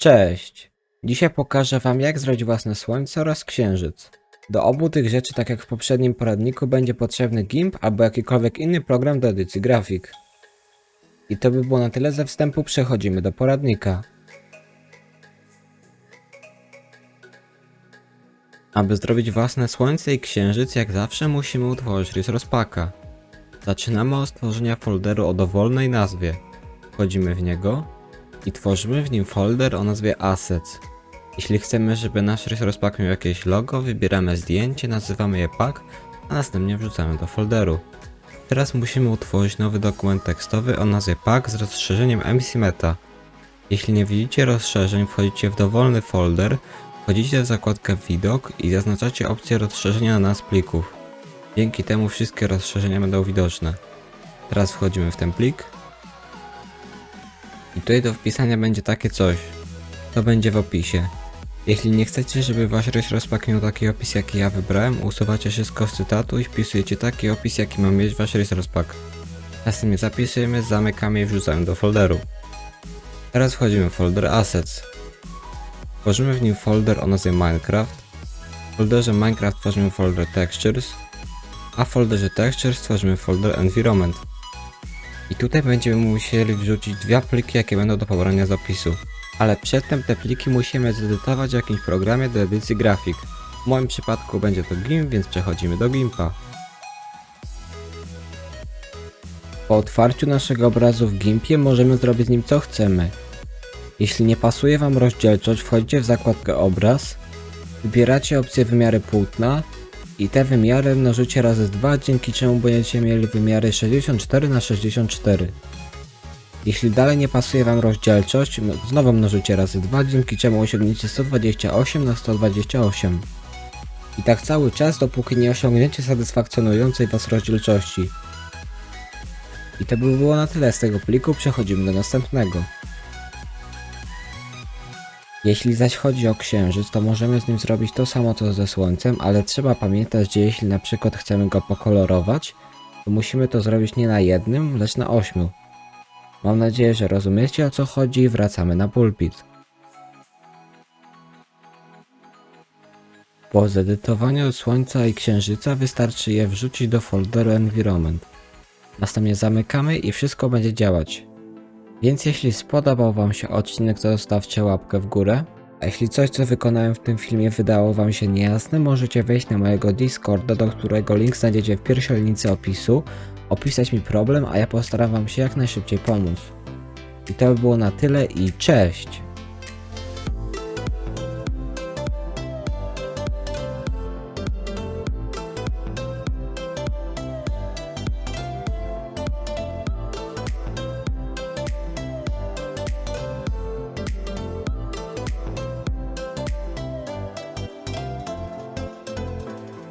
Cześć! Dzisiaj pokażę Wam jak zrobić własne słońce oraz księżyc. Do obu tych rzeczy, tak jak w poprzednim poradniku, będzie potrzebny GIMP albo jakikolwiek inny program do edycji grafik. I to by było na tyle ze wstępu, przechodzimy do poradnika. Aby zrobić własne słońce i księżyc, jak zawsze musimy utworzyć Resource Packa. Zaczynamy od stworzenia folderu o dowolnej nazwie. Wchodzimy w niego i tworzymy w nim folder o nazwie Assets. Jeśli chcemy, żeby nasz Resource Pack miał jakieś logo, wybieramy zdjęcie, nazywamy je Pack, a następnie wrzucamy do folderu. Teraz musimy utworzyć nowy dokument tekstowy o nazwie Pack z rozszerzeniem MC Meta. Jeśli nie widzicie rozszerzeń, wchodzicie w dowolny folder, wchodzicie w zakładkę Widok i zaznaczacie opcję rozszerzenia na nas plików. Dzięki temu wszystkie rozszerzenia będą widoczne. Teraz wchodzimy w ten plik i tutaj do wpisania będzie takie coś. To będzie w opisie. Jeśli nie chcecie, żeby wasz rys rozpak miał taki opis jaki ja wybrałem, usuwacie wszystko z cytatu i wpisujecie taki opis jaki ma mieć wasz rys rozpak. Następnie zapisujemy, zamykamy i wrzucamy do folderu. Teraz wchodzimy w folder Assets. Tworzymy w nim folder o nazwie Minecraft. W folderze Minecraft tworzymy folder Textures, a w folderze Textures tworzymy folder Environment. I tutaj będziemy musieli wrzucić dwa pliki, jakie będą do pobrania z opisu. Ale przedtem te pliki musimy zedytować w jakimś programie do edycji grafik. W moim przypadku będzie to GIMP, więc przechodzimy do GIMPa. Po otwarciu naszego obrazu w GIMPie możemy zrobić z nim co chcemy. Jeśli nie pasuje Wam rozdzielczość, wchodzicie w zakładkę obraz, wybieracie opcję wymiary płótna i te wymiary mnożycie razy 2, dzięki czemu będziecie mieli wymiary 64 na 64. Jeśli dalej nie pasuje Wam rozdzielczość, znowu mnożycie razy 2, dzięki czemu osiągniecie 128 na 128. I tak cały czas, dopóki nie osiągniecie satysfakcjonującej Was rozdzielczości. I to by było na tyle z tego pliku, przechodzimy do następnego. Jeśli zaś chodzi o księżyc, to możemy z nim zrobić to samo co ze słońcem, ale trzeba pamiętać, że jeśli na przykład chcemy go pokolorować, to musimy to zrobić nie na jednym, lecz na ośmiu. Mam nadzieję, że rozumiecie o co chodzi i wracamy na pulpit. Po zedytowaniu słońca i księżyca wystarczy je wrzucić do folderu Environment. Następnie zamykamy i wszystko będzie działać. Więc jeśli spodobał Wam się odcinek, to zostawcie łapkę w górę. A jeśli coś, co wykonałem w tym filmie wydało Wam się niejasne, możecie wejść na mojego Discorda, do którego link znajdziecie w pierwszej linii opisu, opisać mi problem, a ja postaram Wam się jak najszybciej pomóc. I to by było na tyle i cześć!